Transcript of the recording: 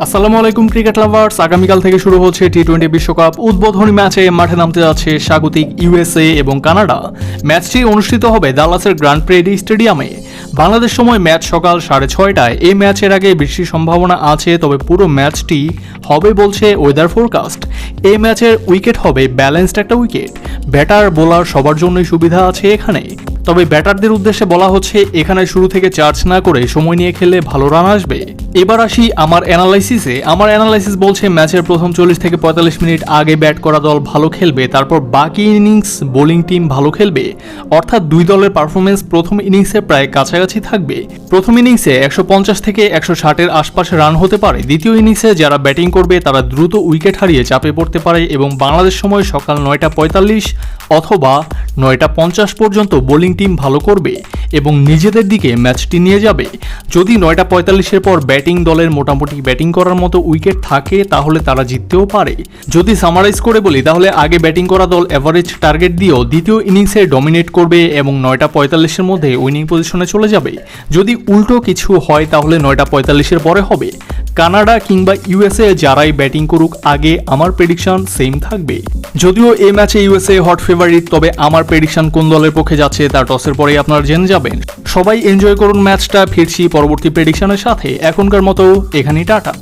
আসসালামু আলাইকুম, cricket lovers. আগামীকাল থেকে শুরু হচ্ছে টি টোয়েন্টি বিশ্বকাপ। উদ্বোধনী ম্যাচে মাঠে নামতে যাচ্ছে স্বাগতিক ইউএসএ এবং কানাডা। ম্যাচটি অনুষ্ঠিত হবে দালাসের গ্র্যান্ড প্রেডি স্টেডিয়ামে। বাংলাদেশ সময় ম্যাচ সকাল সাড়ে ছয়টায়। এই ম্যাচের আগে বৃষ্টির সম্ভাবনা আছে, তবে পুরো ম্যাচটি হবে বলছে ওয়েদার ফোরকাস্ট এই ম্যাচের উইকেট হবে ব্যালেন্সড একটা উইকেট। ব্যাটার, বোলার সবার জন্যই সুবিধা আছে এখানে। তবে ব্যাটারদের উদ্দেশ্যে বলা হচ্ছে, এখানে শুরু থেকে চার্জ না করে সময় নিয়ে খেললে ভালো রান আসবে। এবার আসি আমার অ্যানালাইসিসে আমার অ্যানালাইসিস বলছে, ম্যাচের প্রথম চল্লিশ থেকে পঁয়তাল্লিশ মিনিট আগে ব্যাট করা দল ভালো খেলবে, তারপর বাকি ইনিংস বোলিং টিম ভালো খেলবে। অর্থাৎ দুই দলের পারফরমেন্স প্রথম ইনিংসে প্রায় কাছাকাছি থাকবে। প্রথম ইনিংসে একশো পঞ্চাশ থেকে একশো ষাটের আশপাশে রান হতে পারে। দ্বিতীয় ইনিংসে যারা ব্যাটিং করবে, তারা দ্রুত উইকেট হারিয়ে চাপে পড়তে পারে এবং বাংলাদেশ সময় সকাল নয়টা পঁয়তাল্লিশ অথবা নয়টা পঞ্চাশ পর্যন্ত বোলিং টিম ভালো করবে এবং নিজেদের দিকে ম্যাচটি নিয়ে যাবে। যদি নয়টা পঁয়তাল্লিশের পর ব্যাটিং দলের মোটামুটি ব্যাটিং করার মতো উইকেট থাকে, তাহলে তারা জিততেও পারে। যদি সামারাইজ করে বলি, তাহলে আগে ব্যাটিং করা দল অ্যাভারেজ টার্গেট দিয়েও দ্বিতীয় ইনিংসে ডমিনেট করবে এবং নয়টা পঁয়তাল্লিশের মধ্যে উইনিং পজিশনে চলে যাবে। যদি উল্টো কিছু হয়, তাহলে নয়টা পঁয়তাল্লিশের পরে হবে। কানাডা কিংবা ইউএসএ যারাই ব্যাটিং করুক, আগে আমার প্রেডিকশন সেম থাকবে। যদিও এ ম্যাচে ইউএসএ হট ফেভারিট তবে আমার প্রেডিকশন কোন দলের পক্ষে যাচ্ছে তা টসের পরেই আপনারা জেনে যাবেন। সবাই এনজয় করুন ম্যাচটা ফিরছি পরবর্তী প্রেডিকশনের সাথে। এখনকার মতো এখানেই টাটা।